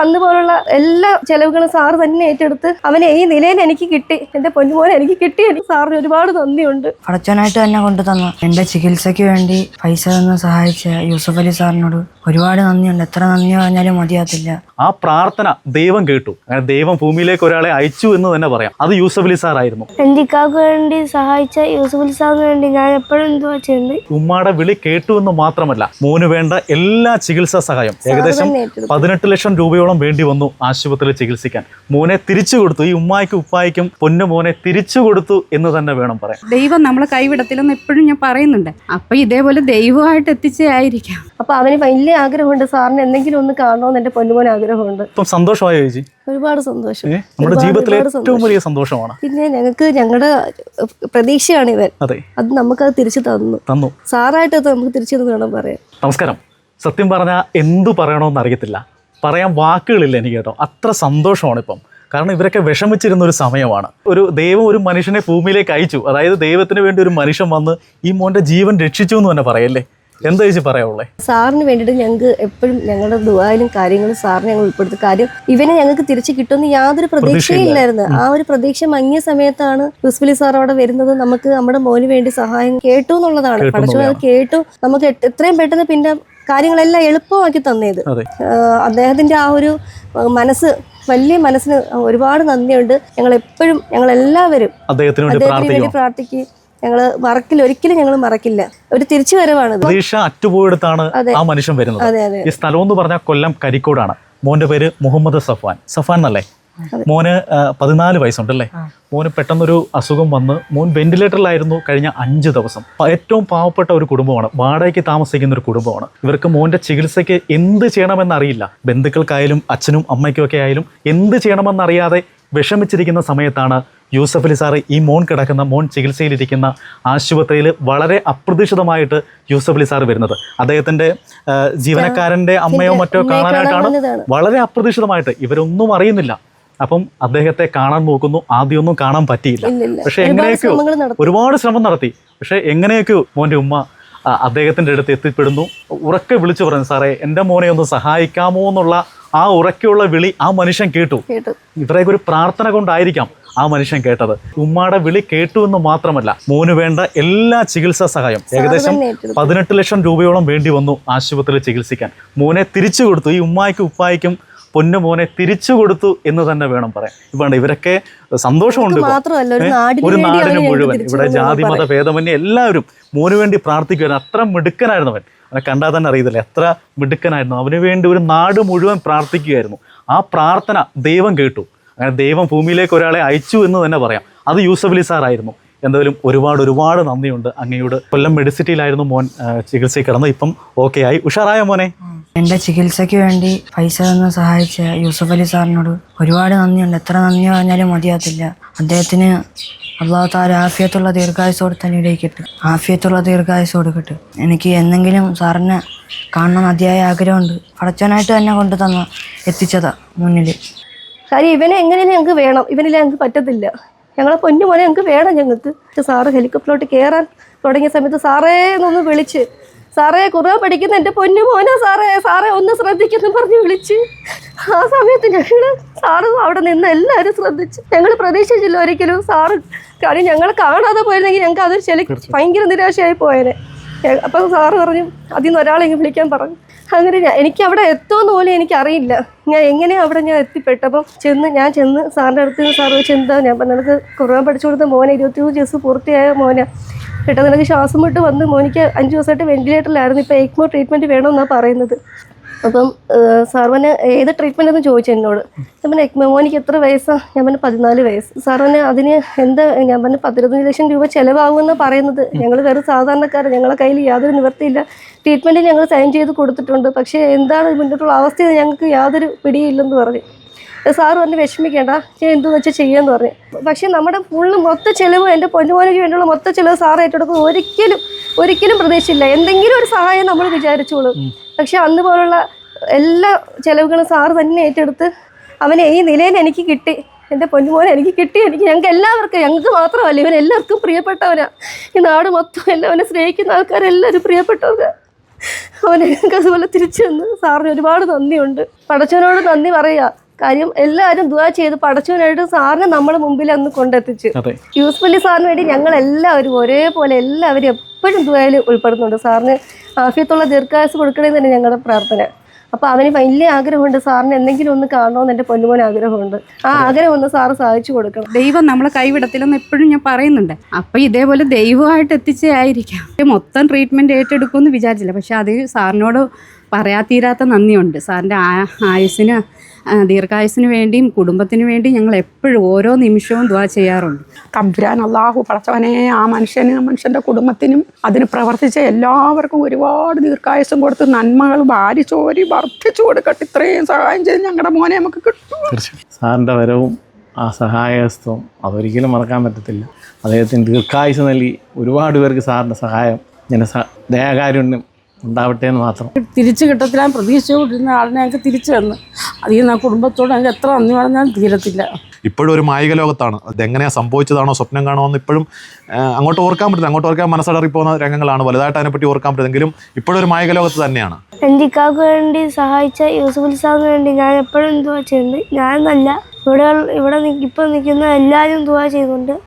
അന്ന് പോലുള്ള എല്ലാ ചെലവുകളും സാറ് തന്നെ ഏറ്റെടുത്ത് അവനെ ഈ നിലയിൽ എനിക്ക് കിട്ടി. എന്റെ പൊന്നുമോനെ എനിക്ക് കിട്ടി എനിക്ക് സാറിന് ഒരുപാട് നന്ദിയുണ്ട്. അടച്ചനായിട്ട് തന്നെ കൊണ്ടു തന്നു. എന്റെ ചികിത്സയ്ക്ക് വേണ്ടി പൈസ തന്ന് സഹായിച്ച യൂസഫ് അലി സാറിനോട് ഒരുപാട് നന്ദിയുണ്ട്. എത്ര നന്ദി പറഞ്ഞാലും മതിയാത്തില്ല ആ പ്രാർത്ഥന ദൈവം കേട്ടു. അങ്ങനെ ദൈവം ഭൂമിയിലേക്ക് ഒരാളെ അയച്ചു എന്ന് തന്നെ പറയാം. അത് യൂസഫ് അലി സാറായിരുന്നു. എന്റെ ഇക്കാക്ക് വേണ്ടി സഹായിച്ച യൂസഫ് അലി സാറിന് വേണ്ടി ഞാൻ എപ്പോഴും എന്തുവാ ചെയ്യുന്നത്? ഉമ്മയുടെ വിളി കേട്ടു എന്ന് മാത്രമല്ല മോന് വേണ്ട എല്ലാ ചികിത്സാ സഹായം. ഏകദേശം. പതിനെട്ട് ലക്ഷം രൂപയോളം വേണ്ടി വന്നു ആശുപത്രിയിൽ ചികിത്സിക്കാൻ? മോനെ തിരിച്ചു കൊടുത്തു. ഈ ഉമ്മായിക്കും ഉപ്പായിക്കും പൊന്നു മോനെ തിരിച്ചു കൊടുത്തു എന്ന് തന്നെ വേണം പറയാം ദൈവം നമ്മളെ കൈവിടത്തില്ലെന്ന് എപ്പോഴും ഞാൻ പറയുന്നുണ്ട്. അപ്പൊ ഇതേപോലെ ദൈവമായിട്ട് എത്തിച്ചതായിരിക്കാം അപ്പൊ അവന് വലിയ ആഗ്രഹമുണ്ട്. സാറിന് എന്തെങ്കിലും ഒന്ന് കാണണമെന്ന് എന്റെ പൊന്നുമോൻ ആഗ്രഹമുണ്ട്. ഇപ്പം സന്തോഷമായോ ചേച്ചി? ഒരുപാട് സന്തോഷം. നമ്മുടെ ജീവിതത്തിലെ ഏറ്റവും വലിയ സന്തോഷമാണ്. പിന്നെ ഞങ്ങൾക്ക് ഞങ്ങളുടെ പ്രതീക്ഷയാണ് ഇവൻ. അതെ. അത് നമുക്കത് തിരിച്ചു തന്നു. തന്നു. സാറായിട്ട് അത് നമുക്ക് തിരിച്ചു തന്നു വേണം പറയാം നമസ്കാരം. സത്യം പറഞ്ഞാൽ എന്തു പറയണമെന്ന് അറിയത്തില്ല. പറയാൻ വാക്കുകളില്ല എനിക്ക് കേട്ടോ. അത്ര സന്തോഷമാണ് ഇപ്പം. കാരണം ഇവരൊക്കെ വിഷമിച്ചിരുന്ന ഒരു സമയമാണ്. ഒരു ദൈവം ഒരു മനുഷ്യനെ ഭൂമിയിലേക്ക് അയച്ചു. അതായത് ദൈവത്തിന് വേണ്ടി ഒരു മനുഷ്യൻ വന്ന് ഈ മോന്റെ ജീവൻ രക്ഷിച്ചു എന്ന് തന്നെ പറയല്ലേ? എന്താ ചേച്ചി പറയാവുള്ളേ സാറിന് വേണ്ടിയിട്ട് ഞങ്ങൾക്ക് എപ്പോഴും ഞങ്ങളുടെ ദുബായിലും കാര്യങ്ങളും സാറിന് ഞങ്ങൾ ഉൾപ്പെടുത്തി. കാര്യം ഇവനെ ഞങ്ങൾക്ക് തിരിച്ചു കിട്ടുമെന്ന് യാതൊരു പ്രതീക്ഷയില്ലായിരുന്നു ആ ഒരു പ്രതീക്ഷ മങ്ങിയ സമയത്താണ് യൂസ്ഫലി സാർ അവിടെ വരുന്നത്. നമുക്ക് നമ്മുടെ മോന് വേണ്ടി സഹായം കേട്ടു എന്നുള്ളതാണ്. പഠിച്ചു അത് കേട്ടു. നമുക്ക് എത്രയും പെട്ടെന്ന് പിന്നെ കാര്യങ്ങളെല്ലാം എളുപ്പമാക്കി തന്നേത്. അദ്ദേഹത്തിന്റെ ആ ഒരു മനസ്സ് വലിയ മനസ്സിന് ഒരുപാട് നന്ദിയുണ്ട്. ഞങ്ങൾ എപ്പോഴും ഞങ്ങൾ എല്ലാവരും അദ്ദേഹത്തിന് വേണ്ടി അദ്ദേഹത്തിന് പ്രാർത്ഥിക്കും പ്രാർത്ഥിക്കും ഞങ്ങൾ മറക്കില്ല ഒരിക്കലും ഞങ്ങൾ മറക്കില്ല. ഒരു തിരിച്ചു വരവാണ് പ്രതീക്ഷ അറ്റുപോയെടുത്താണ്. ആ മനുഷ്യൻ വരുന്നത്. ഈ സ്ഥലം എന്ന് പറഞ്ഞാൽ കൊല്ലം കരിക്കോടാണ്. മോന്റെ പേര് മുഹമ്മദ് സഫാൻ സഫാൻ എന്നല്ലേ? മോന് പതിനാല് വയസ്സുണ്ടല്ലേ? മോന് പെട്ടെന്നൊരു അസുഖം വന്ന് മോൻ വെന്റിലേറ്ററിലായിരുന്നു കഴിഞ്ഞ അഞ്ച് ദിവസം. ഏറ്റവും പാവപ്പെട്ട ഒരു കുടുംബമാണ്. വാടകയ്ക്ക് താമസിക്കുന്ന ഒരു കുടുംബമാണ്. ഇവർക്ക് മോന്റെ ചികിത്സയ്ക്ക് എന്ത് ചെയ്യണമെന്നറിയില്ല. ബന്ധുക്കൾക്കായാലും അച്ഛനും അമ്മയ്ക്കും ഒക്കെ ആയാലും എന്ത് ചെയ്യണമെന്നറിയാതെ വിഷമിച്ചിരിക്കുന്ന സമയത്താണ് യൂസഫ് അലി സാറ് ഈ മോൻ കിടക്കുന്ന മോൻ ചികിത്സയിലിരിക്കുന്ന ആശുപത്രിയിൽ വളരെ അപ്രതീക്ഷിതമായിട്ട് യൂസഫ് അലി സാറ് വരുന്നത്. അദ്ദേഹത്തിന്റെ ജീവനക്കാരന്റെ ജീവനക്കാരന്റെ അമ്മയോ മറ്റോ കാണാനായിട്ടാണ്? വളരെ അപ്രതീക്ഷിതമായിട്ട്. ഇവരൊന്നും അറിയുന്നില്ല. അപ്പം അദ്ദേഹത്തെ കാണാൻ നോക്കുന്നു. ആദ്യമൊന്നും കാണാൻ പറ്റിയില്ല. പക്ഷേ എങ്ങനെയൊക്കെയോ ഒരുപാട് ശ്രമം നടത്തി. പക്ഷെ എങ്ങനെയൊക്കെയോ മോന്റെ ഉമ്മ അദ്ദേഹത്തിന്റെ അദ്ദേഹത്തിന്റെ അടുത്ത് എത്തിപ്പെടുന്നു. ഉറക്കെ വിളിച്ചു പറഞ്ഞു സാറേ എന്റെ മോനെ ഒന്ന് സഹായിക്കാമോ എന്നുള്ള ആ ഉറക്കെയുള്ള വിളി ആ മനുഷ്യൻ കേട്ടു. ഇവരെയൊക്കെ ഒരു പ്രാർത്ഥന കൊണ്ടായിരിക്കാം ആ മനുഷ്യൻ കേട്ടത്. ഉമ്മയുടെ വിളി കേട്ടു എന്ന് മാത്രമല്ല മോന് വേണ്ട എല്ലാ ചികിത്സാ സഹായം. ഏകദേശം. പതിനെട്ട് ലക്ഷം രൂപയോളം വേണ്ടി വന്നു ആശുപത്രിയിൽ ചികിത്സിക്കാൻ. മോനെ തിരിച്ചു കൊടുത്തു. ഈ ഉമ്മായ്ക്കും ഉപ്പായ്ക്കും പൊന്നു മോനെ തിരിച്ചു കൊടുത്തു എന്ന് തന്നെ വേണം പറയാൻ. ഇപ്പം ഇവരൊക്കെ സന്തോഷമുണ്ട് ഒരു? നാടിന് മുഴുവൻ. ഇവിടെ ജാതി മത ഭേദമന്യേ എല്ലാവരും മോന് വേണ്ടി പ്രാർത്ഥിക്കുവാൻ അത്ര മിടുക്കനായിരുന്നവൻ. അവനെ കണ്ടാൽ തന്നെ അറിയത്തില്ല. എത്ര മിടുക്കനായിരുന്നു. അവന് വേണ്ടി ഒരു നാട് മുഴുവൻ പ്രാർത്ഥിക്കുകയായിരുന്നു. ആ പ്രാർത്ഥന ദൈവം കേട്ടു. അങ്ങനെ ദൈവം ഭൂമിയിലേക്ക് ഒരാളെ അയച്ചു എന്ന് തന്നെ പറയാം. അത് യൂസഫ് അലി സാർ ആയിരുന്നു എന്തായാലും ഒരുപാട് ഒരുപാട് നന്ദിയുണ്ട് അങ്ങയോട്. കൊല്ലം മെഡിസിറ്റിയിലായിരുന്നു മോൻ ചികിത്സയിൽ കിടന്നു ഇപ്പം ഓക്കെ ആയി. ഉഷാറായ മോനെ? എന്റെ ചികിത്സയ്ക്ക് വേണ്ടി പൈസ തന്ന് സഹായിച്ച യൂസഫ് അലി സാറിനോട് ഒരുപാട് നന്ദിയുണ്ട്. എത്ര നന്ദി പറഞ്ഞാലും മതിയാത്തില്ല അദ്ദേഹത്തിന് അള്ളാഹു താര ആഫിയത്തുള്ള ദീർഘായുസ് കൊടുത്ത് അനുഗ്രഹിക്കട്ടെ ആഫിയത്തുള്ള ദീർഘായുസ് കൊടുക്കട്ടെ എനിക്ക് എന്തെങ്കിലും സാറിനെ കാണണം അതിയായ ആഗ്രഹമുണ്ട്. പടച്ചവനായിട്ട് തന്നെ കൊണ്ടു തന്ന എത്തിച്ചതാ മുന്നിൽ കാര്യം ഇവനെ എങ്ങനെയും ഞങ്ങൾക്ക് വേണം? ഇവനില്ല ഞങ്ങൾക്ക് പറ്റത്തില്ല. ഞങ്ങളെ പൊന്നു മോനെ ഞങ്ങൾക്ക് വേണം ഞങ്ങൾക്ക് സാറ് ഹെലികോപ്റ്ററിലോട്ട് കയറാൻ തുടങ്ങിയ സമയത്ത് സാറേ എന്നൊന്ന് വിളിച്ച്. സാറേ കുറവ് പഠിക്കുന്ന എന്റെ പൊന്നു മോനെ സാറേ. സാറേ ഒന്ന് ശ്രദ്ധിക്കുന്നു പറഞ്ഞ് വിളിച്ച്. ആ സമയത്ത് ഞങ്ങൾ സാറ് അവിടെ നിന്ന് എല്ലാവരും ശ്രദ്ധിച്ച് ഞങ്ങൾ പ്രതീക്ഷിച്ചില്ല ഒരിക്കലും സാറ് കാര്യം ഞങ്ങൾ കാണാതെ പോയിരുന്നെങ്കിൽ ഞങ്ങൾക്ക് അതൊരു ചെലി ഭയങ്കര നിരാശയായി പോയേനെ. അപ്പം സാറ് പറഞ്ഞു അതിൽ നിന്ന് ഒരാളെ വിളിക്കാൻ പറഞ്ഞു. അങ്ങനെ ഞാൻ എനിക്ക് അവിടെ എത്തുമെന്ന് പോലും എനിക്കറിയില്ല. ഞാൻ എങ്ങനെയാണ് അവിടെ ഞാൻ എത്തിപ്പെട്ടപ്പം ചെന്ന് ഞാൻ ചെന്ന് സാറിന്റെ അടുത്ത് സാറ് വെച്ച് എന്താ? ഞാൻ പറഞ്ഞു നിനക്ക് കുറവാൻ പഠിച്ചു കൊടുത്ത മോനെ ഇരുപത്തി മൂന്ന് ദിവസം പൂർത്തിയായ മോനെ. പെട്ടെന്ന് നിനക്ക് ശ്വാസം വിട്ട് വന്ന് മോനിക്ക് അഞ്ച് ദിവസമായിട്ട് വെന്റിലേറ്ററിലായിരുന്നു ഇപ്പോൾ എക്മോ ട്രീറ്റ്മെന്റ് വേണമെന്നാണ് പറയുന്നത്. അപ്പം സാർ പറഞ്ഞ ഏത് ട്രീറ്റ്മെന്റ് എന്ന് ചോദിച്ചു എന്നോട്. ഞാൻ എക്മോനിക്ക് എത്ര വയസ്സാണ് ഞാൻ പറഞ്ഞു പതിനാല് വയസ്സ്. സാർ പറഞ്ഞ അതിന് എന്താ ഞാൻ പറഞ്ഞു പതിനൊന്ന് ലക്ഷം രൂപ ചിലവാകുമെന്ന് പറയുന്നത്. ഞങ്ങൾ വെറും സാധാരണക്കാർ ഞങ്ങളെ കയ്യിൽ യാതൊരു നിവർത്തിയില്ല. ട്രീറ്റ്മെന്റ് ഞങ്ങൾ സൈൻ ചെയ്ത് കൊടുത്തിട്ടുണ്ട്. പക്ഷേ എന്താണ് മുന്നോട്ടുള്ള അവസ്ഥ ഞങ്ങൾക്ക് യാതൊരു പിടിയില്ലെന്ന് പറഞ്ഞു. സാറ് പറഞ്ഞ് വിഷമിക്കേണ്ട. ഞാൻ എന്തെന്ന് വെച്ചാൽ ചെയ്യാന്ന് പറഞ്ഞു. പക്ഷേ നമ്മുടെ ഫുള്ള് മൊത്ത ചിലവ് എന്റെ പൊന്നുമോനയ്ക്ക് വേണ്ടിയുള്ള മൊത്ത ചിലവ് സാറ് ഏറ്റെടുക്കുന്നത് ഒരിക്കലും ഒരിക്കലും പ്രതീക്ഷയില്ല എന്തെങ്കിലും ഒരു സഹായം നമ്മൾ വിചാരിച്ചോളും. പക്ഷേ അന്ന് പോലുള്ള എല്ലാ ചിലവുകളും സാറ് തന്നെ ഏറ്റെടുത്ത് അവനെ ഈ നിലയിൽ എനിക്ക് കിട്ടി. എന്റെ പൊന്നുമോനെ എനിക്ക് കിട്ടി. എനിക്ക് ഞങ്ങൾക്ക് എല്ലാവർക്കും ഞങ്ങൾക്ക് മാത്രമല്ല ഇവൻ എല്ലാവർക്കും പ്രിയപ്പെട്ടവനാ. ഈ നാട് മൊത്തം എല്ലാവനെ സ്നേഹിക്കുന്ന ആൾക്കാരെല്ലാവരും പ്രിയപ്പെട്ടവരാ. അവനെ ഞങ്ങൾക്ക് അതുപോലെ തിരിച്ചു വന്ന് സാറിന് ഒരുപാട് നന്ദിയുണ്ട്. പടച്ചവനോട് നന്ദി പറയുക. കാര്യം എല്ലാവരും ദുവാ ചെയ്ത് പടച്ചവനായിട്ട് സാറിനെ നമ്മുടെ മുമ്പിൽ അന്ന് കൊണ്ടെത്തിച്ച്. യൂസ്ഫുള്ളി സാറിന് വേണ്ടി ഞങ്ങൾ എല്ലാവരും ഒരേപോലെ എല്ലാവരും എപ്പോഴും ദുബായിൽ ഉൾപ്പെടുന്നുണ്ട്. സാറിന് ആഫിയത്തുള്ള ദീർഘായുസ് കൊടുക്കണേ തന്നെ ഞങ്ങളുടെ പ്രാർത്ഥന. അപ്പോൾ അവന് വലിയ ആഗ്രഹമുണ്ട്. സാറിന് എന്തെങ്കിലും ഒന്ന് കാണണമെന്ന് എന്റെ പൊന്നുമോൻ ആഗ്രഹമുണ്ട്. ആ ആഗ്രഹം ഒന്ന് സാറ് സാധിച്ചു കൊടുക്കണം. ദൈവം നമ്മളെ കൈവിടത്തില്ലെന്ന് എപ്പോഴും ഞാൻ പറയുന്നുണ്ട്. അപ്പോൾ ഇതേപോലെ ദൈവമായിട്ട് എത്തിച്ചേ ആയിരിക്കാം. മൊത്തം ട്രീറ്റ്മെന്റ് ഏറ്റെടുക്കുമെന്ന് വിചാരിച്ചില്ല. പക്ഷെ അത് സാറിനോട് പറയാത്തീരാത്ത നന്ദിയുണ്ട്. സാറിന്റെ ആ ആയുസ്സിന് ആ, ദീർഘായുസ്സിന് വേണ്ടിയും കുടുംബത്തിന് വേണ്ടിയും ഞങ്ങൾ എപ്പോഴും ഓരോ നിമിഷവും ദ്വാ ചെയ്യാറുണ്ട്. തമ്പുരാൻ അള്ളാഹു പടച്ചവനെ ആ മനുഷ്യന് മനുഷ്യന്റെ മനുഷ്യന്റെ കുടുംബത്തിനും അതിന് പ്രവർത്തിച്ച എല്ലാവർക്കും ഒരുപാട് ദീർഘായുസം കൊടുത്ത് നന്മകൾ വാരിച്ചോരി വർദ്ധിച്ചു കൊടുക്കട്ടെ. ഇത്രയും സഹായം ചെയ്ത് ഞങ്ങളുടെ മോനെ നമുക്ക് കിട്ടും. സാറിന്റെ വരവും ആ സഹായഹസ്തവും അതൊരിക്കലും മറക്കാൻ പറ്റത്തില്ല. അദ്ദേഹത്തിന് ദീർഘായുസ് നൽകി ഒരുപാട് പേർക്ക് സാറിന്റെ സഹായം. ഇങ്ങനെ ദയാകാരുണ്യം ഉണ്ടാവട്ടെ എന്ന് മാത്രം. തിരിച്ചു കിട്ടത്തില്ല. പ്രതീക്ഷിച്ചുകൊണ്ടിരുന്ന ആളിനെ ഞങ്ങൾക്ക് തിരിച്ചു തന്നു. അതിൽ നിന്ന് ആ കുടുംബത്തോട് ഞങ്ങൾക്ക് എത്ര നന്ദി പറഞ്ഞാൽ തീരത്തില്ല. ഇപ്പോഴും ഒരു മായിക ലോകത്താണ്. അതെങ്ങനെയാ സംഭവിച്ചതാണോ സ്വപ്നം കാണുമോ എന്ന് ഇപ്പോഴും അങ്ങോട്ട് ഓർക്കാൻ പറ്റില്ല. അങ്ങോട്ട് ഓർക്കാൻ മനസ്സടറി പോകുന്ന രംഗങ്ങളാണ് വലുതായിട്ട് അതിനെപ്പറ്റി ഓർക്കാൻ പറ്റുമെങ്കിലും ഇപ്പോഴും ഒരു മായിക ലോകത്ത് തന്നെയാണ്. എന്റെ ഇക്കാക്ക് വേണ്ടി സഹായിച്ച യൂസഫ് സാറിന് വേണ്ടി ഞാൻ എപ്പോഴും ദുവാ ചെയ്യുന്നുണ്ട് ഞാനെന്നല്ല. ഇവിടെ ഇവിടെ ഇപ്പം നിൽക്കുന്ന എല്ലാവരും ദുവാ ചെയ്യുന്നുണ്ട്